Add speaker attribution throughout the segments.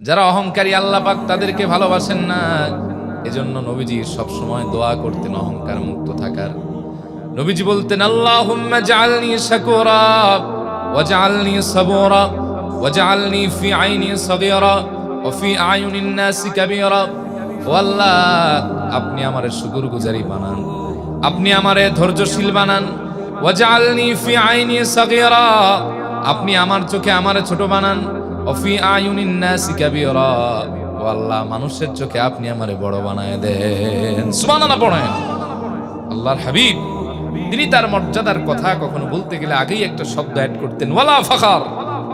Speaker 1: যারা অহংকারী আল্লাহ পাক তাদেরকে ভালোবাসেন না, এজন্য নবীজি সবসময় দোয়া করতেন অহংকার মুক্ত থাকার। নবীজি বলতেন, আল্লাহুম্মা জাআলনি শাকুরা ওয়াজআলনি সাবুরা ফি আইনি সাগীরা, ওয়া ফি আয়ুনিন আল্লাহ, আপনি আমারে শুকরগুজারি বানান, আপনি আমারে ধৈর্যশীল বানান। ওয়াজআলনি ফি আইনি সাগীরা, আপনি আমার চোখে আমারে ছোট বানান। অফি আয়ুনিন নাসি কাবীরা। ও আল্লাহ মানুষের চোখে আপনি আমারে বড় বানায় দেন। সুবহানাল্লাহ পড়েন। আল্লাহর হাবিব, তিনি তার মর্যাদার কথা কখনো বলতে গেলে আগেই একটা শব্দ অ্যাড করতেন, ওয়ালা ফাখার।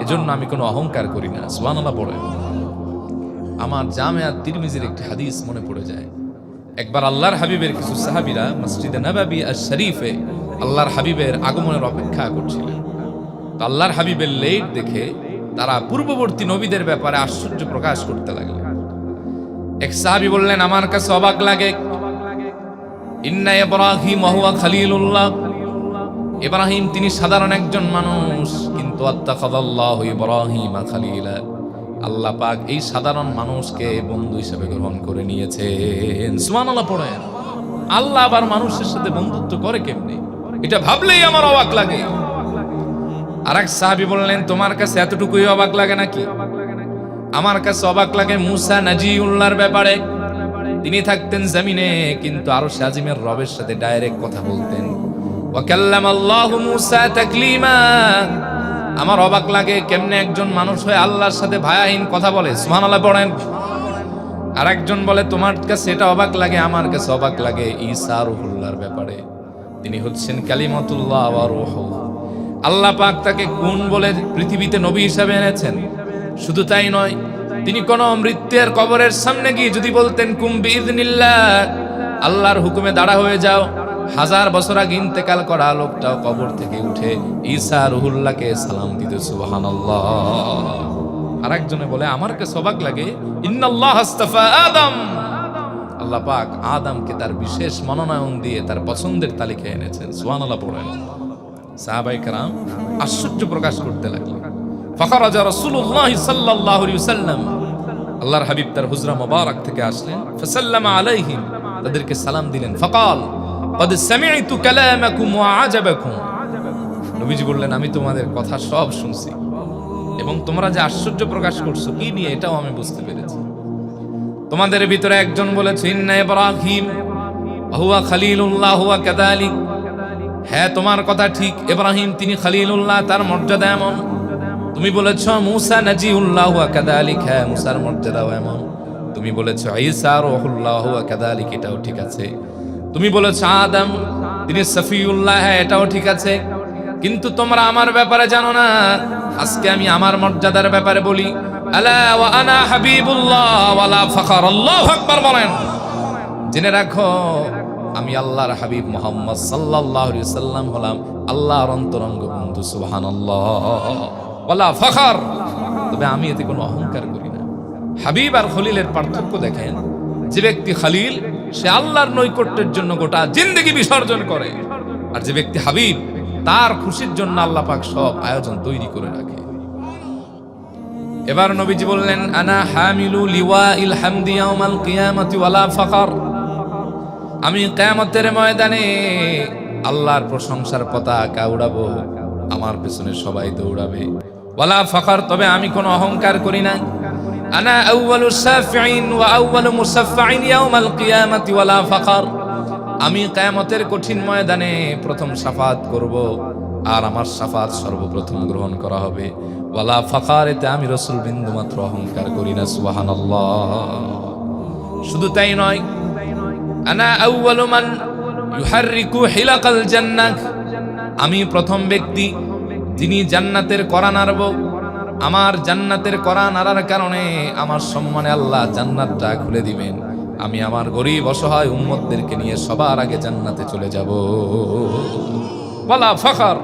Speaker 1: এজন্য আমি কোনো অহংকার করি না। সুবহানাল্লাহ পড়েন। আমার জামেয়া তিরমিজির একটি হাদিস মনে পড়ে যায়। একবার আল্লাহর হাবিবের কিছু সাহাবীরা মসজিদে নবাবি আর শরীফে আল্লাহর হাবিবের আগমনের অপেক্ষা করছিলেন। আল্লাহর হাবিবের লেট দেখে তারা পূর্ববর্তী নবীদের ব্যাপারে আশ্চর্য প্রকাশ করতে লাগলেন এক সাহাবি বললেন, আমার কাছে অবাক লাগে। ইন্না ইব্রাহিম হুয়া খালিলুল্লাহ। ইব্রাহিম তিনি সাধারণ একজন মানুষ, কিন্তু আত্তাখাদাল্লাহু ইব্রাহিম খালিলা। আল্লাহ পাক এই সাধারণ মানুষকে বন্ধু হিসেবে গ্রহণ করে নিয়েছেন। সুবহানাল্লাহ, পড়েন। আল্লাহ আবার মানুষের সাথে বন্ধুত্ব করে কেমনে? এটা ভাবলেই আমার অবাক লাগে। আর এক সাহাবি বললেন, তোমার কাছে এতটুকুই অবাক লাগে নাকি? আমার কাছে অবাক লাগে মুসা নাজিউল্লাহর ব্যাপারে। তিনি থাকতেন জমিনে, কিন্তু আরও সাজিমের রবের সাথে ডাইরেক্ট কথা বলতেন। ওয়াকাল্লাম মুসা তাকলিমা। আমার অবাক লাগে কেমনে একজন মানুষ হয়ে আল্লাহর সাথে ভায়াহীন কথা বলে। সুবহানাল্লাহ, পড়েন। আর একজন বলে, তোমার কাছে এটা অবাক লাগে, আমার কাছে অবাক লাগে। ঈসা রুহুল্লাহর ব্যাপারে। তিনি হচ্ছেন কালিমাতুল্লাহ ওয়া রূহু আল্লাহ পাক তাকে কোন বলে পৃথিবীতে নবী হিসাবে এনেছেন? শুধু তাই নয়, তিনি কোন মৃত্যুর কবরের সামনে গিয়ে যদি বলতেন, কুম বিইذনিল্লাহ আল্লাহর হুকুমে দাঁড়া হয়ে যাও। হাজার বছর আগে ইন্তেকাল করা লোকটাও কবর থেকে উঠে ঈসা রুহুল্লাহকে সালাম দিতে, সুবহানাল্লাহ আরেকজনে বলে আমার কাছে অবাক লাগে। ইন্নাল্লাহ আদম। আল্লাহ পাক আদমকে তার বিশেষ মনোনয়ন দিয়ে তার পছন্দের তালিকায় এনেছেন। সুবহানাল্লাহ পড়েন। সাহাবাই কালাম আশ্চর্য প্রকাশ করতে লাগল ফখরাজা রসুল্লাহ সাল্লাহ সাল্লাম আল্লাহর হাবিব তার হুজরা মোবারক থেকে আসলেন। ফসাল্লাম আলাইহিম, তাদেরকে সালাম দিলেন। ফকাল, কদ সামিআতু কালামাকুম ওয়া আজাবাকুম। নবীজি বললেন, আমি তোমাদের কথা সব শুনছি এবং তোমরা যে আশ্চর্য প্রকাশ করছ, কি নিয়ে এটাও আমি বুঝতে পেরেছি। তোমাদের ভিতরে একজন বলেছে, ইন্না ইব্রাহিম, হুয়া খলিলুল্লাহ হুয়া কাযালিক। হ্যাঁ তোমার কথা ঠিক। ইব্রাহিম, তিনি খালিলুল্লাহ, তার মর্যাদা এমন। তুমি বলেছ, মুসা নাজিউল্লাহ হুয়া কাদালিক হ্যাঁ মুসার মর্যাদাও এমন। তুমি বলেছ, ঈসা রুহুল্লাহ কাদালিক এটাও ঠিক আছে। তুমি বলেছ, আদম, তিনি সফিউল্লাহ। হ্যাঁ এটাও ঠিক আছে। কিন্তু তোমরা আমার ব্যাপারে জানো না। আজকে আমি আমার মর্যাদার ব্যাপারে বলি। আলা হাবিবুল্লাহ বলেন। জেনে রাখো আমি আল্লাহর হাবিব মোহাম্মদ আলাইহি সাল্লাম হলাম আল্লাহর অন্তরঙ্গ বন্ধু ওয়ালা ফাখার। তবে আমি এতে কোনো অহংকার করি না। হাবিব আর খলিলের পার্থক্য দেখেন, যে ব্যক্তি খালিল, সে আল্লাহর নৈকট্যের জন্য গোটা জিন্দগি বিসর্জন করে। আর যে ব্যক্তি হাবিব, তার খুশির জন্য আল্লাহ পাক সব আয়োজন তৈরি করে রাখে। এবার নবীজি বললেন, আনা হামিলু লিওয়া ইল হামদি ইয়াউমাল কিয়ামাতি ওয়ালা ফাখার। আমি কিয়ামতের ময়দানে আল্লাহর প্রশংসার পতাকা উড়াবো, আমার পেছনে সবাই দৌড়াবে। ওয়ালা ফাখার, তবে আমি কোনো অহংকার করি না। আনা আউয়ালু শাফিঈন ওয়া আউয়ালু মুসাফফাইন ইয়াউমাল কিয়ামাতি ওয়ালা ফাখার। আমি কিয়ামতের কঠিন ময়দানে প্রথম সাফাত করব, আর আমার সাফাত সর্বপ্রথম গ্রহণ করা হবে। ওয়ালা ফাখারেতে আমি রসুল বিন্দু মাত্র অহংকার করি না, সুবহানাল্লাহ। শুধু তাই নয় জান্নাহ আমি প্রথম ব্যক্তি যিনি জান্নাতের করা নাড়ব আমার জান্নাতের করা নাড়ার কারণে আমার সম্মানে আল্লাহ জান্নাতটা খুলে দিবেন। আমি আমার গরিব অসহায় উম্মতদেরকে নিয়ে সবার আগে জান্নাতে চলে যাব। বলা ফখর,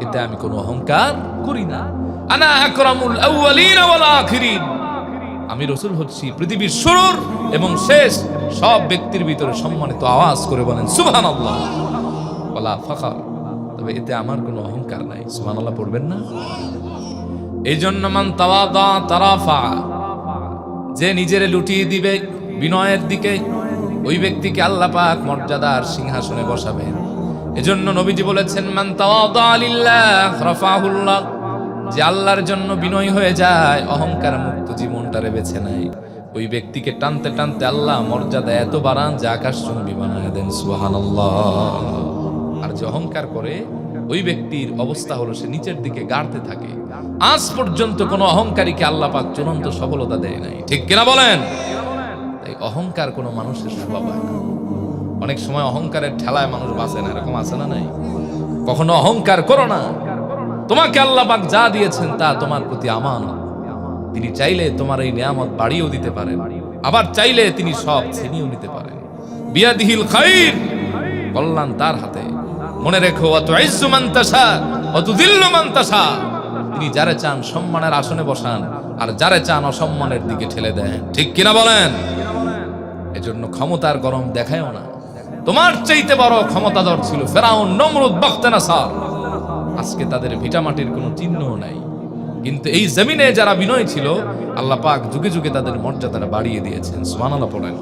Speaker 1: এতে আমি কোনো অহংকার করি না। আনা আকরামুল আউয়ালিন ওয়াল আখিরিন। আমি রসুল হচ্ছি পৃথিবীর শুরুর এবং শেষ। সব ব্যক্তির ভিতরে সম্মানিত আওয়াজ করে বলেন, সুবহানাল্লাহ। বলা ফখর তবে এতে আমার কোনো অহংকার নাই। সুবহানাল্লাহ পড়বেন না। এই জন্য মান তারাফা। যে নিজেরে লুটিয়ে দিবে বিনয়ের দিকে, ওই ব্যক্তিকে আল্লাহ পাক মর্যাদার সিংহাসনে বসাবেন। এজন্য নবীজি বলেছেন, মান তাওয়াদা লিল্লাহ রাফাহুল্লাহ। যে আল্লাহর জন্য বিনয় হয়ে যায়, অহংকার মুক্ত জীবনটারে বেছে নেয়। ওই ব্যক্তিকে টানতে টানতে আল্লাহ মর্যাদা এত বাড়ান যে আকাশ চুম্বি বানায় দেন, সুবহানাল্লাহ। আর যে অহংকার করে, ওই ব্যক্তির অবস্থা হলো সে নিচের দিকে গাড়তে থাকে। আজ পর্যন্ত কোনো অহংকারীকে আল্লাহ পাক চূড়ান্ত সফলতা দেয় নাই। ঠিক কিনা বলেন? তাই অহংকার কোনো মানুষের স্বভাব হয় না। অনেক সময় অহংকারের ঠেলায় মানুষ বাঁচে না, এরকম আছে না নাই? কখনো অহংকার করো না। তোমাকে আল্লাহ পাক যা দিয়েছেন তা তোমার প্রতি আমানত তিনি চাইলে তোমার এই নিয়ামত বাড়িয়েও দিতে পারেন। আবার চাইলে তিনি সব ছিনিয়েও নিতে পারেন। বিয়াদিহিল খাইর, কল্যাণ তার হাতে। মনে রেখো অত মান্তাসা অত দিল্ল মান্তাসা তিনি যারে চান সম্মানের আসনে বসান, আর যারে চান অসম্মানের দিকে ঠেলে দেন। ঠিক কিনা বলেন? এজন্য ক্ষমতার গরম দেখায়ও না। তোমার চাইতে বড় ক্ষমতাধর ছিল ফেরাউন নমরুদ বখতেনাসার। আজকে তাদের ভিটামাটির কোনো চিহ্নও নাই। কিন্তু এই জমিনে যারা বিনয় ছিল, আল্লাহ পাক যুগে যুগে তাদের মর্যাদাটা বাড়িয়ে দিয়েছেন। সুবহানাল্লাহ পড়েন।